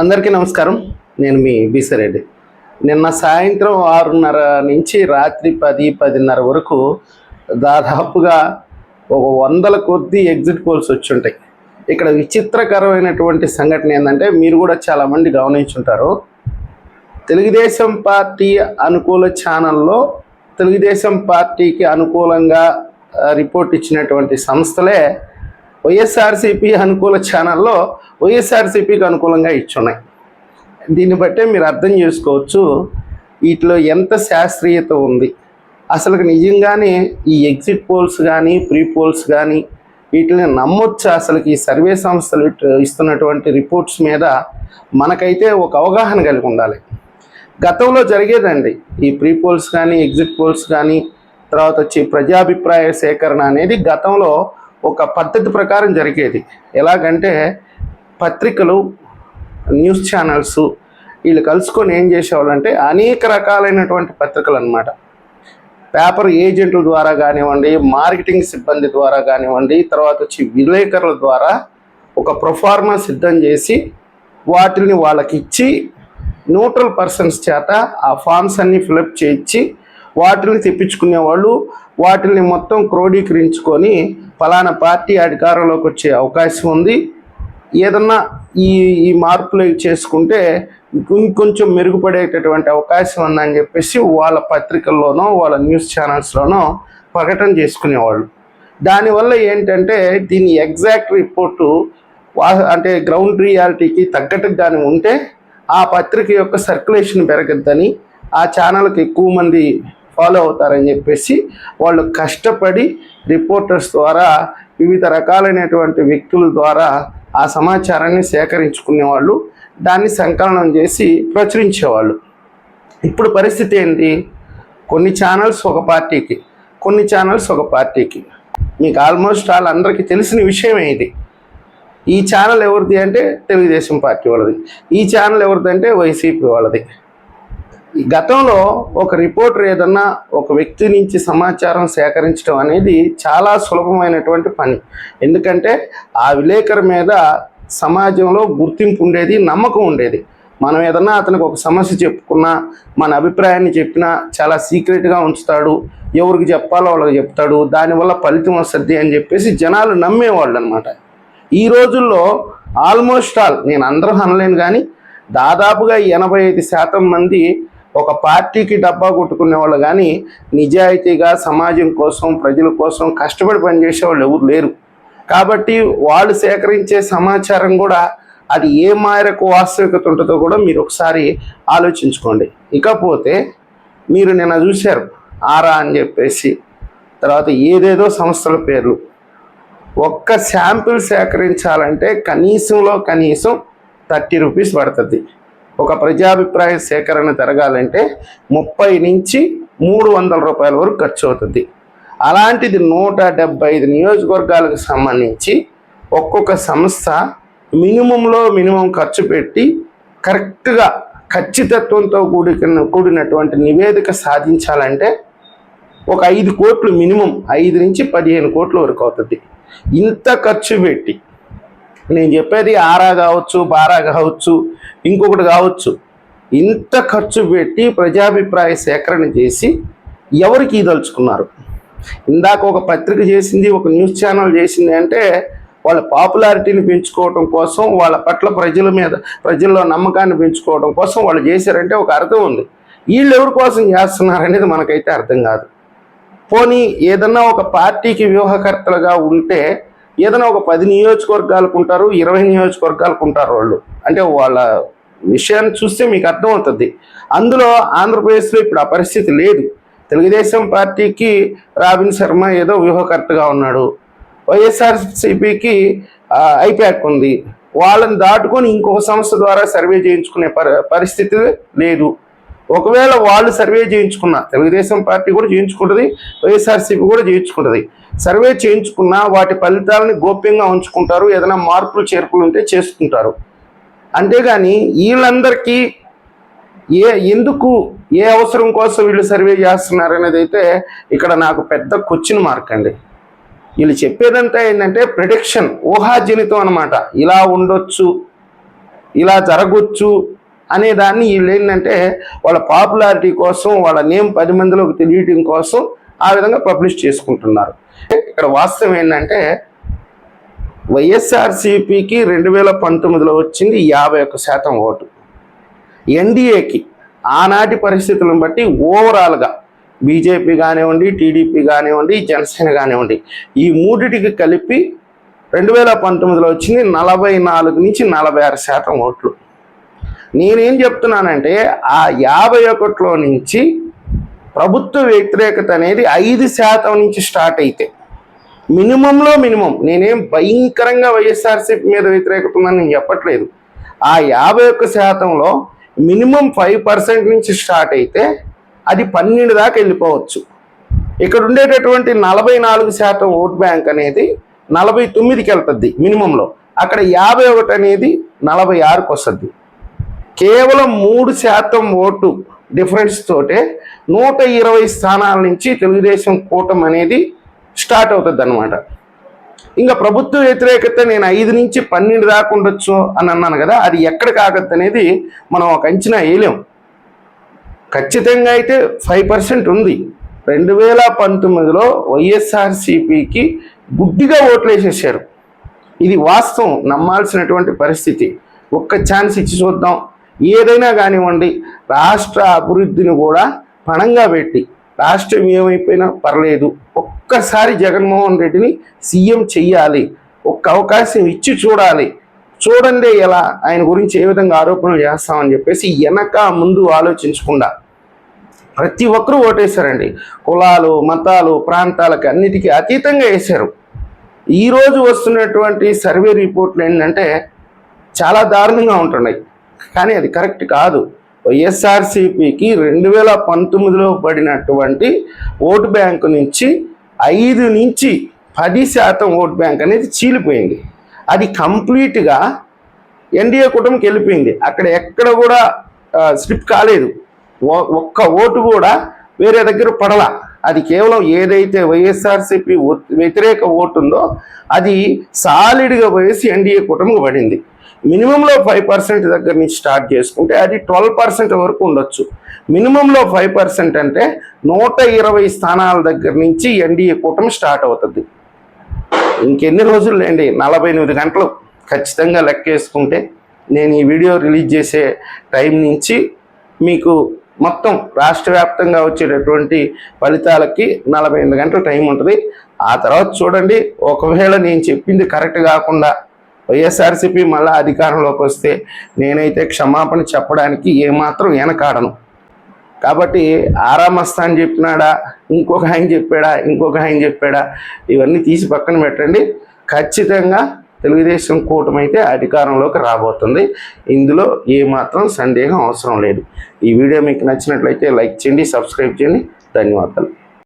అందరికీ నమస్కారం. నేను మీ బీసరెడ్డి. నిన్న సాయంత్రం ఆరున్నర నుంచి రాత్రి పది పదిన్నర వరకు దాదాపుగా ఒక వందల కొద్ది ఎగ్జిట్ పోల్స్ వచ్చి ఉంటాయి ఇక్కడ విచిత్రకరమైనటువంటి సంఘటన ఏంటంటే మీరు కూడా చాలామంది గమనించుంటారు. తెలుగుదేశం పార్టీ అనుకూల ఛానల్లో తెలుగుదేశం పార్టీకి అనుకూలంగా రిపోర్ట్ ఇచ్చినటువంటి సంస్థలే వైఎస్ఆర్సీపీ అనుకూల ఛానల్లో వైఎస్ఆర్సీపీకి అనుకూలంగా ఇచ్చున్నాయి. దీన్ని బట్టే మీరు అర్థం చేసుకోవచ్చు వీటిలో ఎంత శాస్త్రీయత ఉంది. అసలు నిజంగానే ఈ ఎగ్జిట్ పోల్స్ కానీ ప్రీ పోల్స్ కానీ వీటిని నమ్మొచ్చు. అసలు ఈ సర్వే సంస్థలు ఇట్- ఇస్తున్నటువంటి రిపోర్ట్స్ మీద మనకైతే ఒక అవగాహన కలిగి ఉండాలి. గతంలో జరిగేదండి. ఈ ప్రీ పోల్స్ కానీ ఎగ్జిట్ పోల్స్ కానీ తర్వాత వచ్చి ప్రజాభిప్రాయ సేకరణ అనేది గతంలో ఒక పద్ధతి ప్రకారం జరిగేది. ఎలాగంటే పత్రికలు న్యూస్ ఛానల్స్ వీళ్ళు కలుసుకొని ఏం చేసేవాళ్ళంటే అనేక రకాలైనటువంటి పత్రికలు అన్నమాట పేపర్ ఏజెంట్ల ద్వారా కానివ్వండి మార్కెటింగ్ సిబ్బంది ద్వారా కానివ్వండి తర్వాత వచ్చి విలేకరుల ద్వారా ఒక ప్రొఫార్మా సిద్ధం చేసి వాటిని వాళ్ళకి ఇచ్చి న్యూట్రల్ పర్సన్స్ చేత ఆ ఫామ్స్ అన్ని ఫిలప్ చేయించి వాటిని తెప్పించుకునేవాళ్ళు వాటిని మొత్తం క్రోడీకరించుకొని ఫలానా పార్టీ అధికారంలోకి వచ్చే అవకాశం ఉంది. ఏదన్నా ఈ ఈ మార్పులు చేసుకుంటే ఇంకొంచెం మెరుగుపడేటటువంటి అవకాశం ఉందని చెప్పేసి వాళ్ళ పత్రికల్లోనో వాళ్ళ న్యూస్ ఛానల్స్లోనో ప్రకటన చేసుకునేవాళ్ళు. దానివల్ల ఏంటంటే దీని ఎగ్జాక్ట్ రిపోర్టు వా అంటే గ్రౌండ్ రియాలిటీకి తగ్గట్టుగా కానీ ఉంటే ఆ పత్రిక యొక్క సర్క్యులేషన్ పెరగద్దని ఆ ఛానల్కి ఎక్కువ మంది ఫాలో అవుతారని చెప్పేసి వాళ్ళు కష్టపడి రిపోర్టర్స్ ద్వారా వివిధ రకాలైనటువంటి వ్యక్తుల ద్వారా ఆ సమాచారాన్ని సేకరించుకునేవాళ్ళు దాన్ని సంకలనం చేసి ప్రచురించేవాళ్ళు. ఇప్పుడు పరిస్థితి ఏంటి? కొన్ని ఛానల్స్ ఒక పార్టీకి కొన్ని ఛానల్స్ ఒక పార్టీకి. మీకు ఆల్మోస్ట్ ఆల్ అందరికీ తెలిసిన విషయమే ఇది ఈ ఛానల్ ఎవరిది అంటే తెలుగుదేశం పార్టీ వాళ్ళది. ఈ ఛానల్ ఎవరిది అంటే వైసీపీ వాళ్ళది. గతంలో ఒక రిపోర్టర్ ఏదన్నా ఒక వ్యక్తి నుంచి సమాచారం సేకరించడం అనేది చాలా సులభమైనటువంటి పని. ఎందుకంటే ఆ విలేకరు మీద సమాజంలో గుర్తింపు ఉండేది నమ్మకం ఉండేది. మనం ఏదన్నా అతనికి ఒక సమస్య చెప్పుకున్నా మన అభిప్రాయాన్ని చెప్పినా చాలా సీక్రెట్గా ఉంచుతాడు ఎవరికి చెప్పాలో వాళ్ళకి చెప్తాడు దానివల్ల ఫలితం వస్తుంది అని చెప్పేసి జనాలు నమ్మేవాళ్ళు అనమాట ఈ రోజుల్లో ఆల్మోస్ట్ ఆల్ నేను అందరూ అనలేను కానీ దాదాపుగా ఎనభై ఐదు శాతం మంది ఒక పార్టీకి డబ్బా కొట్టుకునే వాళ్ళు కానీ నిజాయితీగా సమాజం కోసం ప్రజల కోసం కష్టపడి పనిచేసే వాళ్ళు ఎవరు లేరు. కాబట్టి వాళ్ళు సేకరించే సమాచారం కూడా అది ఏ మేరకు వాస్తవికత ఉంటుందో కూడా మీరు ఒకసారి ఆలోచించుకోండి. ఇకపోతే మీరు నిన్న చూశారు ఆరా అని చెప్పేసి. తర్వాత ఏదేదో సంస్థల పేర్లు. ఒక్క శాంపిల్ సేకరించాలంటే కనీసంలో కనీసం థర్టీ రూపీస్ పడుతుంది. ఒక ప్రజాభిప్రాయ సేకరణ జరగాలంటే ముప్పై నుంచి మూడు వందల రూపాయల వరకు ఖర్చు అవుతుంది. అలాంటిది నూట డెబ్బై ఐదు నియోజకవర్గాలకు సంబంధించి ఒక్కొక్క సంస్థ మినిమంలో మినిమం ఖర్చు పెట్టి కరెక్ట్గా ఖచ్చితత్వంతో కూడిన కూడినటువంటి నివేదిక సాధించాలంటే ఒక ఐదు కోట్లు మినిమం ఐదు నుంచి పదిహేను కోట్ల వరకు అవుతుంది. ఇంత ఖర్చు పెట్టి నేను చెప్పేది ఆరా కావచ్చు బారా కావచ్చు ఇంకొకటి కావచ్చు. ఇంత ఖర్చు పెట్టి ప్రజాభిప్రాయ సేకరణ చేసి ఎవరికి దలుచుకున్నారు ఇందాక ఒక పత్రిక చేసింది ఒక న్యూస్ ఛానల్ చేసింది అంటే వాళ్ళ పాపులారిటీని పెంచుకోవడం కోసం వాళ్ళ పట్ల ప్రజల మీద ప్రజల్లో నమ్మకాన్ని పెంచుకోవడం కోసం వాళ్ళు చేశారంటే ఒక అర్థం ఉంది. వీళ్ళు ఎవరి కోసం చేస్తున్నారనేది మనకైతే అర్థం కాదు. పోనీ ఏదన్నా ఒక పార్టీకి వ్యూహకర్తలుగా ఉంటే ఏదైనా ఒక పది నియోజకవర్గాలకు ఉంటారు ఇరవై నియోజకవర్గాలకు ఉంటారు వాళ్ళు. అంటే వాళ్ళ విషయాన్ని చూస్తే మీకు అర్థమవుతుంది. అందులో ఆంధ్రప్రదేశ్లో ఇప్పుడు ఆ పరిస్థితి లేదు. తెలుగుదేశం పార్టీకి రాబిన్ శర్మ ఏదో వ్యూహకర్తగా ఉన్నాడు. వైఎస్ఆర్సీపీకి ఐప్యాక్ ఉంది. వాళ్ళని దాటుకొని ఇంకొక సంస్థ ద్వారా సర్వే చేయించుకునే పరి పరిస్థితి లేదు. ఒకవేళ వాళ్ళు సర్వే చేయించుకున్నా తెలుగుదేశం పార్టీ కూడా చేయించుకుంటుంది వైఎస్ఆర్సీపీ కూడా చేయించుకుంటుంది. సర్వే చేయించుకున్నా వాటి ఫలితాలని గోప్యంగా ఉంచుకుంటారు ఏదైనా మార్పులు చేర్పులు ఉంటే చేసుకుంటారు. అంతేగాని వీళ్ళందరికీ ఏ ఎందుకు ఏ అవసరం కోసం వీళ్ళు సర్వే చేస్తున్నారు అనేది అయితే ఇక్కడ నాకు పెద్ద క్వశ్చన్ మార్క్ అండి. వీళ్ళు చెప్పేదంతా ఏంటంటే ప్రొడిక్షన్ ఊహాజనితం అనమాట ఇలా ఉండొచ్చు ఇలా జరగచ్చు అనే దాన్ని వీళ్ళు ఏంటంటే వాళ్ళ పాపులారిటీ కోసం వాళ్ళ నేమ్ పది మందిలోకి తెలియటం కోసం ఆ విధంగా పబ్లిష్ చేసుకుంటున్నారు. ఇక్కడ వాస్తవం ఏంటంటే వైఎస్ఆర్సీపీకి రెండు వేల పంతొమ్మిదిలో వచ్చింది యాభై ఒక్క శాతం ఓటు. ఎన్డీఏకి ఆనాటి పరిస్థితులను బట్టి ఓవరాల్గా బీజేపీ కానివ్వండి టీడీపీ కానివ్వండి జనసేన కానివ్వండి ఈ మూడిటికి కలిపి రెండు వేల పంతొమ్మిదిలో వచ్చింది నలభై నాలుగు నుంచి నలభై ఆరు శాతం ఓట్లు. నేనేం చెప్తున్నానంటే ఆ యాభై ఒకటిలో నుంచి ప్రభుత్వ వ్యతిరేకత అనేది ఐదు శాతం నుంచి స్టార్ట్ అయితే మినిమంలో మినిమం. నేనేం భయంకరంగా వైఎస్ఆర్సీపీ మీద వ్యతిరేకత ఉందని నేను చెప్పట్లేదు. ఆ యాభై ఒక్క శాతంలో మినిమం ఫైవ్ పర్సెంట్ నుంచి స్టార్ట్ అయితే అది పన్నెండు దాకా వెళ్ళిపోవచ్చు. ఇక్కడ ఉండేటటువంటి నలభై నాలుగు శాతం ఓట్ బ్యాంక్ అనేది నలభై తొమ్మిదికి వెళ్తుంది మినిమంలో. అక్కడ యాభై ఒకటి అనేది నలభై ఆరుకు వస్తుంది. కేవలం మూడు శాతం ఓటు డిఫరెన్స్ తోటే నూట ఇరవై స్థానాల నుంచి తెలుగుదేశం కూటమి అనేది స్టార్ట్ అవుతుంది అనమాట ఇంకా ప్రభుత్వ వ్యతిరేకత నేను ఐదు నుంచి పన్నెండు దాకా ఉండొచ్చు అని అన్నాను కదా అది ఎక్కడ కాగద్దు అనేది మనం ఒక అంచనా వేయలేం. ఖచ్చితంగా అయితే ఫైవ్ పర్సెంట్ ఉంది. రెండు వేల పంతొమ్మిదిలో వైఎస్ఆర్సిపికి గుడ్డిగా ఓట్లు వేసేసారు ఇది వాస్తవం నమ్మాల్సినటువంటి పరిస్థితి. ఒక్క ఛాన్స్ ఇచ్చి చూద్దాం. ఏదైనా కానివ్వండి రాష్ట్ర అభివృద్ధిని కూడా పణంగా పెట్టి రాష్ట్రం ఏమైపోయినా పర్లేదు ఒక్కసారి జగన్మోహన్ రెడ్డిని సీఎం చెయ్యాలి ఒక్క అవకాశం ఇచ్చి చూడాలి. చూడండి ఎలా ఆయన గురించి ఏ విధంగా ఆరోపణలు చేస్తామని చెప్పేసి వెనక ముందు ఆలోచించకుండా ప్రతి ఒక్కరూ ఓటేశారండి. కులాలు మతాలు ప్రాంతాలకు అన్నిటికీ అతీతంగా వేశారు. ఈరోజు వస్తున్నటువంటి సర్వే రిపోర్ట్లు ఏంటంటే చాలా దారుణంగా ఉంటున్నాయి. కానీ అది కరెక్ట్ కాదు. వైఎస్ఆర్సీపీకి రెండు వేల పంతొమ్మిదిలో పడినటువంటి ఓటు బ్యాంకు నుంచి ఐదు నుంచి పది శాతం ఓట్ బ్యాంక్ అనేది చీలిపోయింది. అది కంప్లీట్గా ఎన్డీఏ కుటుంబంకి వెళ్ళిపోయింది. అక్కడ ఎక్కడ కూడా స్లిప్ కాలేదు. ఒక్క ఓటు కూడా వేరే దగ్గర పడలా. అది కేవలం ఏదైతే వైఎస్ఆర్సీపీ వ్యతిరేక ఓటు ఉందో అది సాలిడ్గా పోయేసి ఎన్డీఏ కూటమికి పడింది. మినిమంలో ఫైవ్ పర్సెంట్ దగ్గర నుంచి స్టార్ట్ చేసుకుంటే అది ట్వెల్వ్ పర్సెంట్ వరకు ఉండొచ్చు. మినిమంలో ఫైవ్ పర్సెంట్ అంటే నూట ఇరవై స్థానాల దగ్గర నుంచి ఎన్డీఏ కూటమి స్టార్ట్ అవుతుంది. ఇంకెన్ని రోజులు లేండి నలభై ఎనిమిది గంటలు ఖచ్చితంగా లెక్కేసుకుంటే నేను ఈ వీడియో రిలీజ్ చేసే టైం నుంచి మీకు మొత్తం రాష్ట్ర వ్యాప్తంగా వచ్చేటటువంటి ఫలితాలకి నలభై ఎనిమిది గంటల టైం ఉంటుంది. ఆ తర్వాత చూడండి ఒకవేళ నేను చెప్పింది కరెక్ట్ కాకుండా వైఎస్ఆర్సీపీ మళ్ళీ అధికారంలోకి వస్తే నేనైతే క్షమాపణ చెప్పడానికి ఏమాత్రం వెనకాడను. కాబట్టి ఆరామస్తా అని చెప్పినాడా ఇంకొక ఆయన చెప్పాడా ఇంకొక ఆయన చెప్పాడా ఇవన్నీ తీసి పక్కన పెట్టండి. ఖచ్చితంగా తెలుగుదేశం కూటమి అయితే అధికారంలోకి రాబోతుంది. ఇందులో ఏమాత్రం సందేహం అవసరం లేదు. ఈ వీడియో మీకు నచ్చినట్లయితే లైక్ చేయండి సబ్స్క్రైబ్ చేయండి. ధన్యవాదాలు.